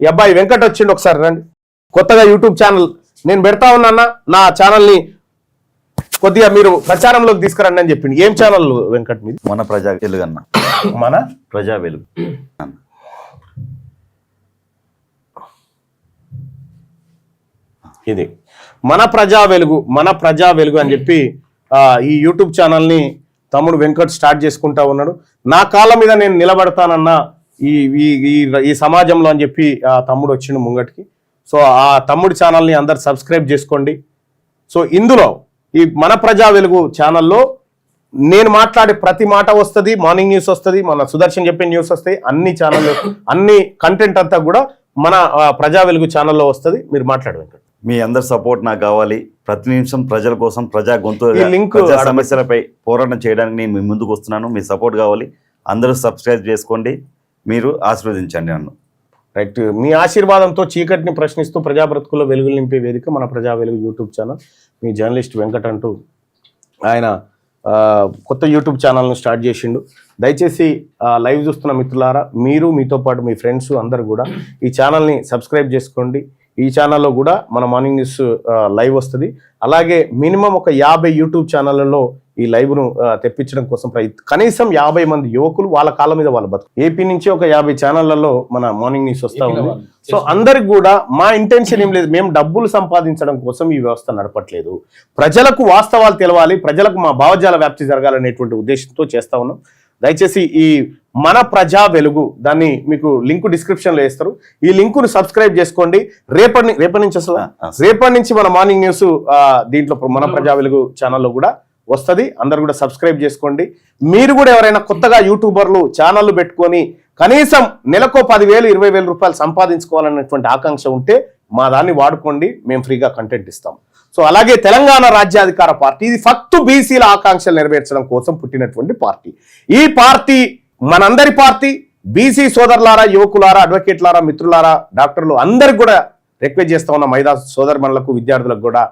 ఈ అబ్బాయి వెంకట్ వచ్చిండు ఒకసారి రండి. కొత్తగా యూట్యూబ్ ఛానల్. నేను పెడతా ఉన్నా నా ఛానల్ని కొద్దిగా మీరు ప్రచారంలోకి తీసుకురండి అని చెప్పిండు. ఏం ఛానల్ వెంకట్ మీది? మన ప్రజా వెలుగు అన్న. మన? ప్రజా వెలుగు. ఇది. మన ప్రజా వెలుగు మన ప్రజా వెలుగు అని చెప్పి ఆ, ఈ యూట్యూబ్ ఛానల్ని తమ్ముడు వెంకట్ స్టార్ట్ చేసుకుంటా ఉన్నాడు. నా కాళ్ళ మీద నేను నిలబడతానన్న ఈ ఈ సమాజంలో అని చెప్పి ఆ తమ్ముడు వచ్చిండు ముంగటికి. సో ఆ తమ్ముడి ఛానల్ని అందరు సబ్స్క్రైబ్ చేసుకోండి. సో ఇందులో ఈ మన ప్రజా వెలుగు ఛానల్లో నేను మాట్లాడే ప్రతి మాట వస్తుంది మార్నింగ్ న్యూస్ వస్తుంది మన సుదర్శన్ చెప్పే న్యూస్ వస్తాయి అన్ని ఛానల్ అన్ని కంటెంట్ అంతా కూడా మన ప్రజా వెలుగు ఛానల్లో వస్తుంది. మీరు మాట్లాడు వెంకట్. మీ అందరి సపోర్ట్ నాకు కావాలి. ప్రతి నిమిషం ప్రజల కోసం ప్రజా గొంతు లింక్ సమస్యలపై పోరాటం చేయడానికి నేను మీ ముందుకు వస్తున్నాను. మీ సపోర్ట్ కావాలి. అందరూ సబ్స్క్రైబ్ చేసుకోండి. మీరు ఆశీర్వదించండి నన్ను. రైట్ మీ ఆశీర్వాదంతో చీకటిని ప్రశ్నిస్తూ ప్రజా బ్రతుకుల్లో వెలుగులు నింపే వేదిక మన ప్రజా వెలుగు యూట్యూబ్ ఛానల్. మీ జర్నలిస్ట్ వెంకట్ అంటూ ఆయన కొత్త యూట్యూబ్ ఛానల్ను స్టార్ట్ చేసిండు. దయచేసి లైవ్ చూస్తున్న మిత్రులారా మీరు మీతో పాటు మీ ఫ్రెండ్స్ అందరు కూడా ఈ ఛానల్ని సబ్స్క్రైబ్ చేసుకోండి. ఈ ఛానల్లో కూడా మన మార్నింగ్ న్యూస్ లైవ్ వస్తుంది. అలాగే మినిమం ఒక యాభై యూట్యూబ్ ఛానళ్ళలో ఈ లైవ్ను తెప్పించడం కోసం ప్రయత్ కనీసం యాభై మంది యువకులు వాళ్ళ కాళ్ళ మీద వాళ్ళ బతుకు ఏపీ నుంచి ఒక యాభై ఛానళ్ళలో మన మార్నింగ్ న్యూస్ వస్తా ఉంది. సో అందరికి కూడా మా ఇంటెన్షన్ ఏం లేదు. మేము డబ్బులు సంపాదించడం కోసం ఈ వ్యవస్థ నడపట్లేదు. ప్రజలకు వాస్తవాలు తెలవాలి. ప్రజలకు మా భావజాల వ్యాప్తి జరగాలనేటువంటి ఉద్దేశంతో చేస్తా ఉన్నాం. దయచేసి ఈ మన ప్రజా వెలుగు దాన్ని మీకు లింక్ డిస్క్రిప్షన్లో వేస్తారు. ఈ లింకును సబ్స్క్రైబ్ చేసుకోండి. రేపటి రేపటి నుంచి అసలు రేపటి నుంచి మన మార్నింగ్ న్యూస్ దీంట్లో మన ప్రజా వెలుగు ఛానల్లో కూడా వస్తుంది. అందరు కూడా సబ్స్క్రైబ్ చేసుకోండి. మీరు కూడా ఎవరైనా కొత్తగా యూట్యూబర్లు ఛానళ్ళు పెట్టుకొని కనీసం నెలకో పదివేలు ఇరవై వేల రూపాయలు సంపాదించుకోవాలనేటువంటి ఆకాంక్ష ఉంటే మా దాన్ని వాడుకోండి. మేము ఫ్రీగా కంటెంట్ ఇస్తాం. సో అలాగే తెలంగాణ రాజ్యాధికార పార్టీ ఇది ఫక్తు బీసీల ఆకాంక్షలు నెరవేర్చడం కోసం పుట్టినటువంటి పార్టీ. ఈ పార్టీ మనందరి పార్టీ బీసీ సోదరులారా యువకులారా అడ్వకేట్లారా మిత్రులారా డాక్టర్లు అందరికి కూడా రిక్వెస్ట్ చేస్తా ఉన్న మైదా సోదరుమణులకు విద్యార్థులకు కూడా